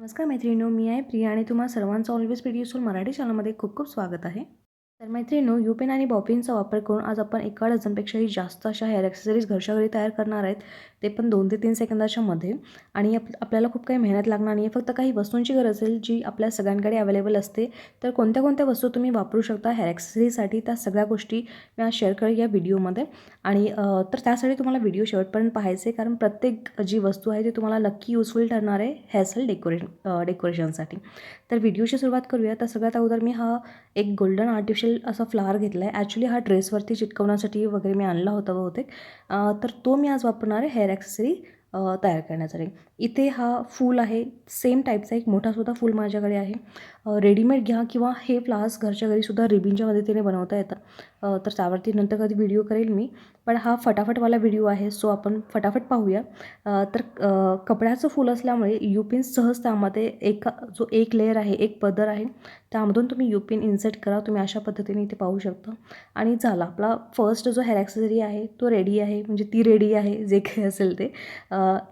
नमस्कार मैत्रिणींनो मी आहे प्रिया आणि तुम्हा सर्वांचं ऑलवेज पीडिओसोल मराठी चॅनलमध्ये खूप खूप स्वागत आहे. तर मैत्रिणींनो युपेन आणि बॉपिनचा वापर करून आज आपण एका डझनपेक्षाही जास्त अशा हेअर ॲक्सेसरीज घरच्या घरी तयार करणार आहेत. ते पण दोन ते तीन सेकंदाच्या मध्ये. आणि आप आपल्याला खूप काही मेहनत लागणार नाही. फक्त काही वस्तूंची गरज असेल जी आपल्या सगळ्यांकडे अवेलेबल असते. तर कोणत्या कोणत्या वस्तू तुम्ही वापरू शकता हेअर ॲक्सेसरीजसाठी त्या सगळ्या गोष्टी मी आज शेअर करेल या व्हिडिओमध्ये आणि तर त्यासाठी तुम्हाला व्हिडिओ शेवटपर्यंत पाहायचे कारण प्रत्येक जी वस्तू आहे ती तुम्हाला नक्की युजफुल ठरणार आहे हेअरसेल डेकोरेशन डेकोरेशनसाठी तर व्हिडिओची सुरुवात करूया. तर सगळ्यात अगोदर मी हा एक गोल्डन आर्टिफिशियल असा फ्लावर घेतला आहे. ॲक्च्युली हा ड्रेसवरती चिटकवण्यासाठी वगैरे मी आणला होता बहुतेक. तर तो मी आज वापरणार आहे हेअर ॲक्सेसरी तयार करण्यासाठी. इथे हा फूल आहे सेम टाईपचा एक मोठासुद्धा फूल माझ्याकडे आहे. रेडीमेड घ्या किंवा हे फ्लावर्स घरच्या घरीसुद्धा रिबिनच्या मदतीने बनवता येतात. तर त्यावरती नंतर कधी व्हिडिओ करेल मी. पण हा फटाफटवाला व्हिडिओ आहे सो आपण फटाफट पाहूया. तर कपड्याचं फूल असल्यामुळे युपिन सहज त्यामध्ये एका जो एक लेअर आहे एक पदर आहे त्यामधून तुम्ही युपिन इन्सर्ट करा तुम्ही अशा पद्धतीने इथे पाहू शकता. आणि झाला आपला फर्स्ट जो हेअर ॲक्सेसरी आहे तो रेडी आहे म्हणजे ती रेडी आहे जे काही असेल ते.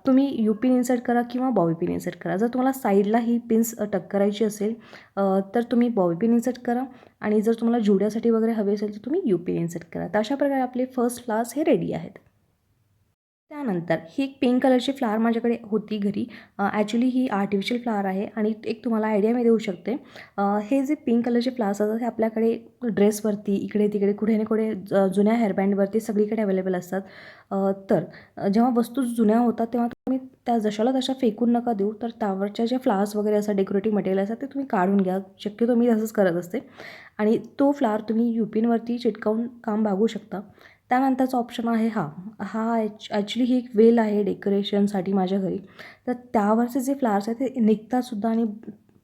तुम्ही युपिन इन्सर्ट करा किंवा बॉबी पिन इन्सर्ट करा. जर तुम्हाला साईडला ही पिन्स टक करायची असेल तर तुम्ही बॉबी पिन इन्सर्ट करा. आणि जर तुम्हाला जुड्यासाठी वगैरे हवे असेल तर तुम्ही यू पी इन्सर्ट करा. तर अशा प्रकारे आपले फर्स्ट फ्लावर्स हे रेडी आहेत. त्यानंतर ही एक पिंक कलरची फ्लावर माझ्याकडे होती घरी. ॲक्च्युली ही आर्टिफिशियल फ्लावर आहे आणि एक तुम्हाला आयडिया मी देऊ शकते. हे जे पिंक कलरचे फ्लावर्स असतात हे आपल्याकडे ड्रेसवरती इकडे तिकडे कुठे ना कुठे जुन्या हेअरबँडवरती सगळीकडे अवेलेबल असतात. तर जेव्हा वस्तू जुन्या होतात तेव्हा तुम्ही त्या जशाला तशा फेकून नका देऊ. तर त्यावरच्या जे फ्लावर्स वगैरे असं डेकोरेटिव्ह मटेरियल असतात ते तुम्ही काढून घ्या. शक्यतो मी तसंच करत असते. आणि तो फ्लावर तुम्ही युपिनवरती चिटकावून काम बागू शकता. त्यानंतरचा ऑप्शन आहे हा. हा ॲच ॲक्च्युली ही एक वेल आहे डेकोरेशनसाठी माझ्या घरी. तर त्यावरचे जे फ्लावर्स आहेत ते निघतातसुद्धा आणि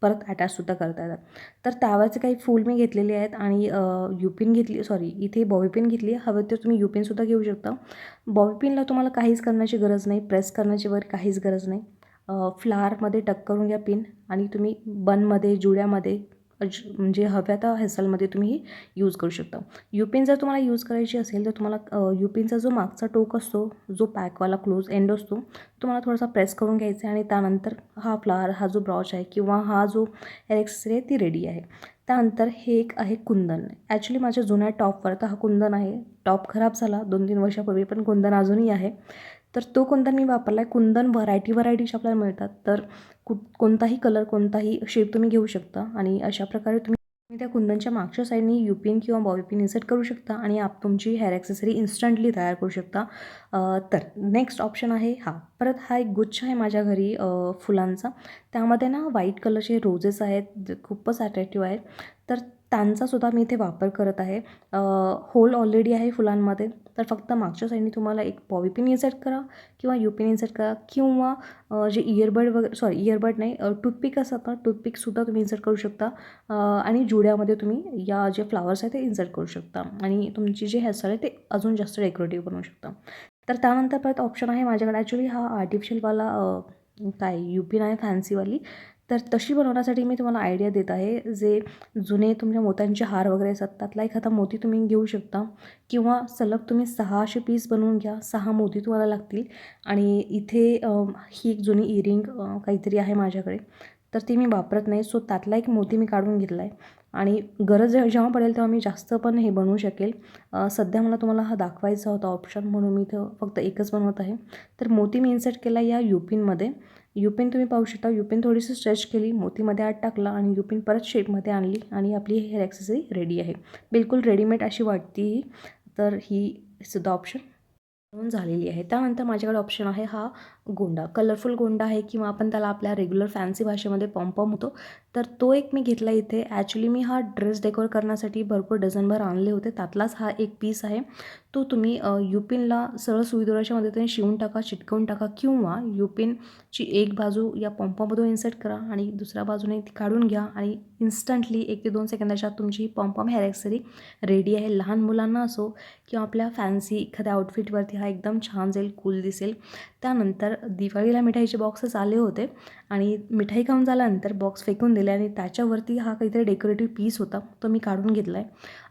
परत अटॅचसुद्धा करता येतात. तर त्यावरचे काही फूल मी घेतलेले आहेत आणि युपिन घेतली सॉरी इथे बॉबी पिन घेतली हवं तर तुम्ही युपिनसुद्धा घेऊ शकता. बॉबीपिनला तुम्हाला काहीच करण्याची गरज नाही. प्रेस करण्याची वगैरे काहीच गरज नाही. फ्लावरमध्ये टक करून घ्या पिन आणि तुम्ही बनमध्ये जुड्यामध्ये म्हणजे हव्या त्या हेसलमध्ये तुम्ही ही यूज करू शकता. युपिन जर तुम्हाला यूज करायची असेल तर तुम्हाला युपिनचा जो मागचा टोक असतो जो पॅकवाला क्लोज एंड असतो तुम्हाला थोडासा प्रेस करून घ्यायचा आहे आणि त्यानंतर हा फ्लावर हा जो ब्रॉच आहे किंवा हा जो एरेक्सरे ती रेडी आहे. त्यानंतर हे एक आहे कुंदन. ॲक्च्युली माझ्या जुन्या टॉपवर तर हा कुंदन आहे. टॉप खराब झाला दोन तीन वर्षापूर्वी पण कुंदन अजूनही आहे. तर तो कुंदन मी वापरला आहे कुंदन व्हरायटी व्हरायटीचे आपल्याला मिळतात. तर कु कोणताही कलर कोणताही शेप तुम्ही घेऊ शकता आणि अशा प्रकारे तुम्ही तुम्ही त्या कुंदनच्या मागच्या साईडनी युपिन किंवा बॉबीपिन इन्सर्ट करू शकता आणि आप तुमची हेअर ॲक्सेसरी इन्स्टंटली तयार करू शकता. तर नेक्स्ट ऑप्शन आहे हा. परत हा एक गुच्छ आहे माझ्या घरी फुलांचा. त्यामध्ये ना व्हाईट कलरचे रोजेस आहेत खूपच अट्रॅक्टिव्ह आहेत. तर त्यांचासुद्धा मी इथे वापर करत आहे. होल ऑलरेडी आहे फुलांमध्ये. तर फक्त मागच्या साईडने तुम्हाला एक पॉवी पिन इन्सर्ट करा किंवा यू पिन इन्सर्ट करा किंवा जे इयरबड वगैरे सॉरी इयरबड नाही टूथपिक असतात ना टूथपिकसुद्धा तुम्ही इन्सर्ट करू शकता. आणि जुड्यामध्ये तुम्ही या जे फ्लावर्स आहेत ते इन्सर्ट करू शकता. आणि तुमची जे हेअरस्टाईल आहे ते अजून जास्त डेकोरेटिव्ह बनवू शकता. तर त्यानंतर परत ऑप्शन आहे माझ्याकडे. ॲक्च्युली हा आर्टिफिशियलवाला काय यू पिन आहे फॅन्सीवाली तर तशी बनवण्यासाठी मी तुम्हाला आयडिया देत आहे. जे जुने तुमच्या मोत्यांचे हार वगैरे असतात त्यातला एखादा मोती तुम्ही घेऊ शकता. किंवा सलग तुम्ही सहाशे पीस बनवून घ्या. सहा मोती तुम्हाला लागतील. आणि इथे ही एक जुनी इयरिंग काहीतरी आहे माझ्याकडे. तर ती मी वापरत नाही. सो त्यातला एक मोती मी काढून घेतला आहे आणि गरज जेव्हा पडेल तेव्हा मी जास्त पण हे बनवू शकेल. सध्या मला तुम्हाला हा दाखवायचा होता ऑप्शन म्हणून मी इथं फक्त एकच बनवत आहे. तर मोती मी इन्सर्ट केला या युपिनमध्ये युपिन तुम्ही पाहू शकता. युपिन थोडीशी स्ट्रेच केली मोतीमध्ये आत टाकला आणि युपिन परत शेपमध्ये आणली आणि आपली हेअर ॲक्सेसरी रेडी आहे. बिलकुल रेडीमेड अशी वाटते ही. तर ही सुद्धा ऑप्शन झालेली आहे. त्यानंतर माझ्याकडे ऑप्शन आहे हा गोंडा कलरफुल गोंडा आहे किंवा आपण त्याला आपल्या रेग्युलर फॅन्सी भाषेमध्ये पॉम्पॉम होतो तर तो एक मी घेतला इथे. ॲक्च्युली मी हा ड्रेस डेकोर करण्यासाठी भरपूर डझनभर आणले होते. त्यातलाच हा एक पीस आहे. तो तुम्ही युपिनला सरळ सुईदोराच्या मदतीने शिवून टाका चिटकवून टाका किंवा युपिनची एक बाजू या पॉम्पमधून इन्सर्ट करा आणि दुसऱ्या बाजूने ती काढून घ्या आणि इन्स्टंटली एक ते दोन सेकंदाच्या तुमची पॉम्पॉम हेअर ॲक्सेसरी रेडी आहे. लहान मुलांना असो किंवा आपल्या फॅन्सी एखाद्या आउटफिटवरती हा एकदम छान जाईल कूल दिसेल. त्यानंतर दिवाळीला मिठाईचे बॉक्सच आले होते आणि मिठाई खाऊन झाल्यानंतर बॉक्स फेकून दिले आणि त्याच्यावरती हा काहीतरी डेकोरेटिव्ह पीस होता तो मी काढून घेतला आहे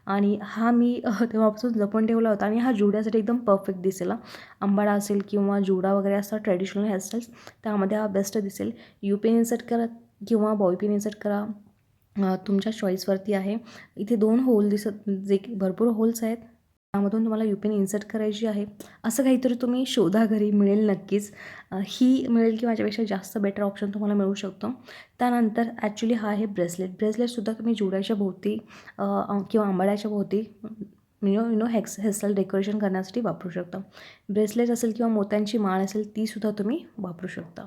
आणि हा मी तेव्हापासून जपून ठेवला होता आणि हा जुड्यासाठी एकदम परफेक्ट दिसेल अंबाडा आंबाडा असेल किंवा जुडा वगैरे असा ट्रॅडिशनल हेअरस्टाईल्स त्यामध्ये हा बेस्ट दिसेल. यू पेन इन्सर्ट करा किंवा बॉय पेन इन्सर्ट करा. तुमच्या चॉईसवरती आहे. इथे दोन होल दिसत जे की भरपूर होल्स आहेत. त्यामधून तुम्हाला यू पी एन इन्सर्ट करायची आहे. असं काहीतरी तुम्ही शोधा घरी मिळेल नक्कीच. ही मिळेल की माझ्यापेक्षा जास्त बेटर ऑप्शन तुम्हाला मिळू शकतो. त्यानंतर ॲक्च्युली हा आहे ब्रेसलेट ब्रेसलेटसुद्धा तुम्ही जुड्याच्या भोवती किंवा आंबाड्याच्या भोवती यु नो यु नो हेक्स हेअरस्टाईल डेकोरेशन करण्यासाठी वापरू शकता. ब्रेसलेट असेल किंवा मोत्यांची माळ असेल तीसुद्धा तुम्ही वापरू शकता.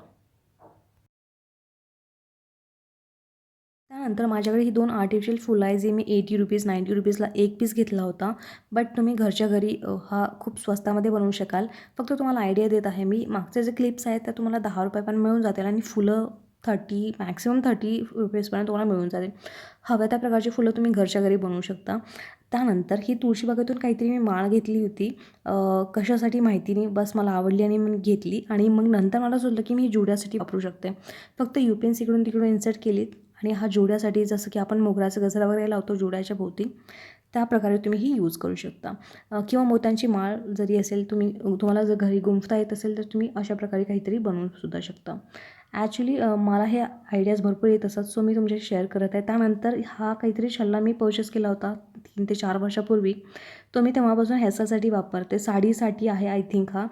त्यानंतर माझ्याकडे ही दोन आर्टिफिशियल फुलं आहे जे मी एटी रुपीज नाईंटी रुपीजला एक पीस घेतला होता. बट तुम्ही घरच्या घरी हा खूप स्वस्तामध्ये बनवू शकाल. फक्त तुम्हाला आयडिया देत आहे मी. मागचे जे क्लिप्स आहेत त्या तुम्हाला दहा रुपयापर्यंत मिळून जातील आणि फुलं थर्टी मॅक्सिमम थर्टी रुपीजपर्यंत तुम्हाला मिळून जातील. हव्या त्या प्रकारची फुलं तुम्ही घरच्या घरी बनवू शकता. त्यानंतर ही तुळशीबागेतून काहीतरी मी माळ घेतली होती. कशासाठी माहिती नाही बस मला आवडली आणि मी घेतली. आणि मग नंतर मला सुचलं की मी जुड्यासाठी वापरू शकते. फक्त यू पी एन इकडून तिकडून इन्सर्ट केलीत. आणि हा जोड्यासाठी जसं की आपण मोगऱ्याचं गजरा वगैरे लावतो जोड्याच्या भोवती त्या प्रकारे तुम्ही ही यूज करू शकता. किंवा मोत्यांची माळ जरी असेल तुम्ही तुम्हाला जर घरी गुंफता येत असेल तर तुम्ही अशा प्रकारे काहीतरी बनवून सुद्धा शकता. ॲक्च्युली मला हे आयडियाज भरपूर येत असतात सो मी तुमच्याशी शेअर करत आहे. त्यानंतर हा काहीतरी छल्ला मी पर्चेस केला होता तीन ते चार वर्षापूर्वी. तो मी तेव्हापासून हेअरसाठी वापरते. साडीसाठी आहे आय थिंक हा.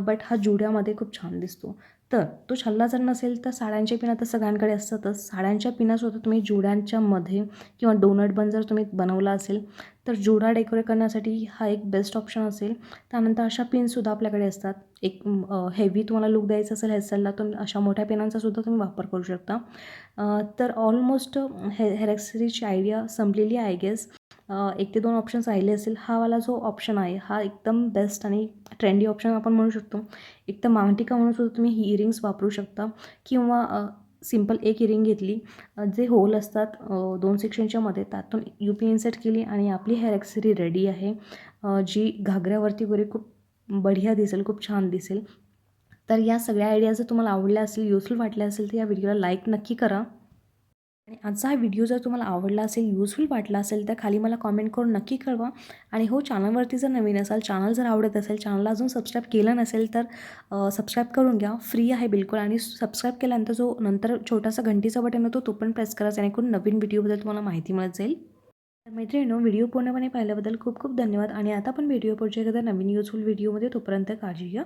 बट हा जुड्यामध्ये खूप छान दिसतो. तर तो छल्ला जर नसेल तर साड्यांच्या पिना तर सगळ्यांकडे असतातच साड्यांच्या पिनासुद्धा तुम्ही जुड्यांच्या मध्ये किंवा डोनट बन जर तुम्ही बनवला असेल तर जुडा डेकोरेट करण्यासाठी हा एक बेस्ट ऑप्शन असेल. त्यानंतर अशा पिनसुद्धा आपल्याकडे असतात. एक हेवी तुम्हाला लुक द्यायचा असेल हेअरस्टाईलला तुम्ही अशा मोठ्या पेनांचासुद्धा तुम्ही वापर करू शकता. तर ऑलमोस्ट हे हेअर आयडिया संपलेली आहे आय गेस एक ते दोन ऑप्शन्स राहिले असेल हा वाला जो ऑप्शन आहे हा एकदम बेस्ट आणि ट्रेंडी ऑप्शन आपण म्हणू शकतो. एक तर मांगटिका म्हणून सुद्धा तुम्ही ही इयरिंग्स वापरू शकता किंवा सिंपल एक इयरिंग घेतली जे होल असतात दोन सेक्शनच्या मध्ये त्यातून यू पी इन्सर्ट केली आणि आपली हेअर ॲक्सेसरी रेडी आहे. जी घागऱ्यावरती वगैरे खूप बढिया दिसेल खूप छान दिसेल. तर या सगळ्या आयडिया जर तुम्हाला आवडल्या असेल युजफुल वाटल्या असेल तर या व्हिडिओला लाईक नक्की करा. आणि आजचा हा व्हिडिओ जर तुम्हाला आवडला असेल युजफुल वाटला असेल तर खाली मला कॉमेंट करून नक्की कळवा. आणि हो चॅनलवरती जर नवीन असाल चॅनल जर आवडत असेल चॅनलला अजून सबस्क्राईब केलं नसेल तर सबस्क्राईब करून घ्या. फ्री आहे बिलकुल. आणि सबस्क्राईब केल्यानंतर जो नंतर छोटासा घंटीचा बटन होतो तो पण प्रेस करा जेणेकरून नवीन व्हिडिओबद्दल तुम्हाला माहिती मिळत जाईल. तर मैत्रिणीनो व्हिडिओ पूर्णपणे पाहिल्याबद्दल खूप खूप धन्यवाद. आणि आता पण व्हिडिओ पुढच्या एखाद्या नवीन युजफुल व्हिडिओमध्ये तोपर्यंत काळजी घ्या.